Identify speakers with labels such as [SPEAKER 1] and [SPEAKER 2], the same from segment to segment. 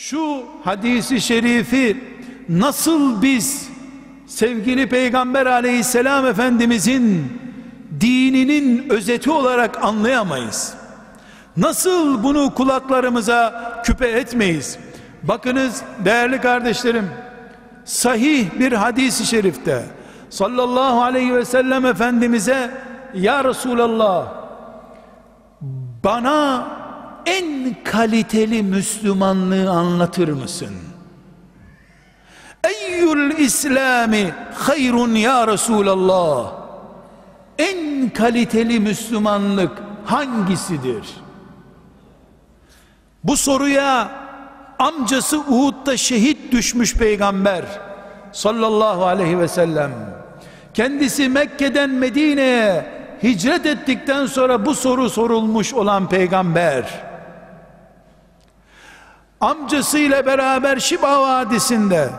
[SPEAKER 1] şu hadisi şerifi nasıl biz sevgili peygamber aleyhisselam efendimizin dininin özeti olarak anlayamayız? Nasıl bunu kulaklarımıza küpe etmeyiz? Bakınız değerli kardeşlerim sahih bir hadisi şerifte sallallahu aleyhi ve sellem efendimize ya Resulallah bana en kaliteli Müslümanlığı anlatır mısın? Eyyül İslami hayrun ya Resulallah en kaliteli Müslümanlık hangisidir? Bu soruya amcası Uhud'da şehit düşmüş peygamber sallallahu aleyhi ve sellem kendisi Mekke'den Medine'ye hicret ettikten sonra bu soru sorulmuş olan peygamber amcasıyla beraber Şiba Vadisi'nde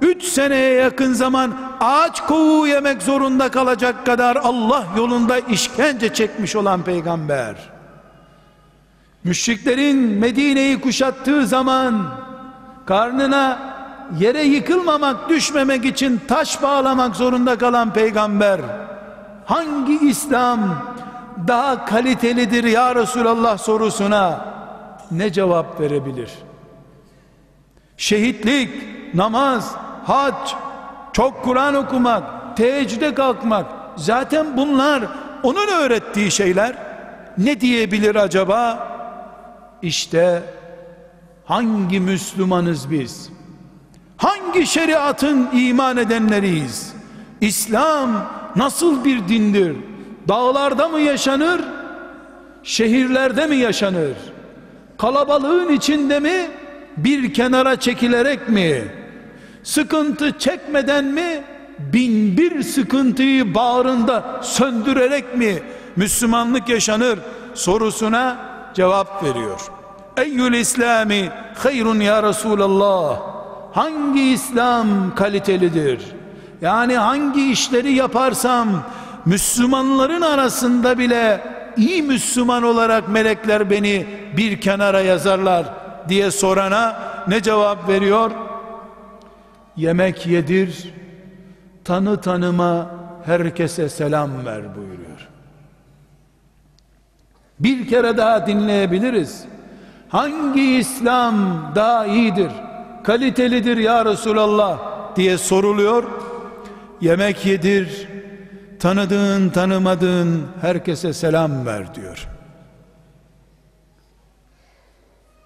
[SPEAKER 1] 3 seneye yakın zaman ağaç kovuğu yemek zorunda kalacak kadar Allah yolunda işkence çekmiş olan peygamber. Müşriklerin Medine'yi kuşattığı zaman karnına yere yıkılmamak düşmemek için taş bağlamak zorunda kalan peygamber hangi İslam daha kalitelidir ya Resulallah? sorusuna ne cevap verebilir şehitlik namaz hac çok Kur'an okumak teheccüde kalkmak zaten bunlar onun öğrettiği şeyler. Ne diyebilir acaba? İşte hangi Müslümanız biz? Hangi şeriatın iman edenleriyiz? İslam nasıl bir dindir? Dağlarda mı yaşanır? Şehirlerde mi yaşanır? Kalabalığın içinde mi bir kenara çekilerek mi sıkıntı çekmeden mi bin bir sıkıntıyı bağrında söndürerek mi Müslümanlık yaşanır sorusuna cevap veriyor. Eyyül İslami hayrun ya Resulallah hangi İslam kalitelidir? Yani hangi işleri yaparsam Müslümanların arasında bile iyi Müslüman olarak melekler beni bir kenara yazarlar diye sorana ne cevap veriyor? Yemek yedir, tanı tanıma herkese selam ver buyuruyor. Bir kere daha dinleyebiliriz. Hangi İslam daha iyidir, kalitelidir ya Resulallah diye soruluyor. Yemek yedir, tanıdığın tanımadığın herkese selam ver diyor.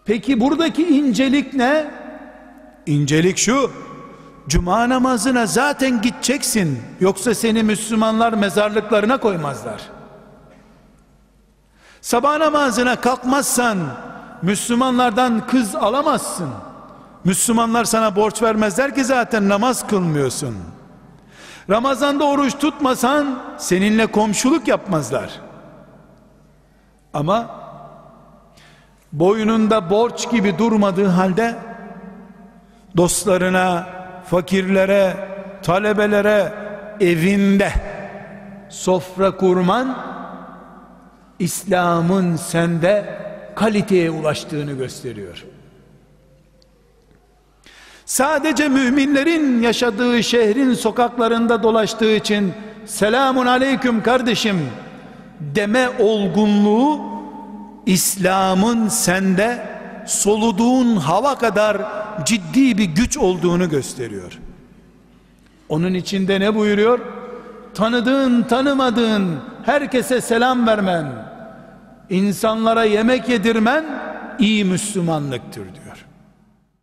[SPEAKER 1] Peki buradaki incelik ne? İncelik şu. Cuma namazına zaten gideceksin. Yoksa seni Müslümanlar mezarlıklarına koymazlar. Sabah namazına kalkmazsan Müslümanlardan kız alamazsın. Müslümanlar sana borç vermezler ki zaten namaz kılmıyorsun. Ramazanda oruç tutmasan seninle komşuluk yapmazlar. Ama boynunda borç gibi durmadığı halde dostlarına, fakirlere, talebelere evinde sofra kurman İslam'ın sende kaliteye ulaştığını gösteriyor. Sadece müminlerin yaşadığı şehrin sokaklarında dolaştığı için selamun aleyküm kardeşim deme olgunluğu İslam'ın sende soluduğun hava kadar ciddi bir güç olduğunu gösteriyor. Onun içinde ne buyuruyor? Tanıdığın tanımadığın herkese selam vermen, insanlara yemek yedirmen iyi Müslümanlıktır diyor.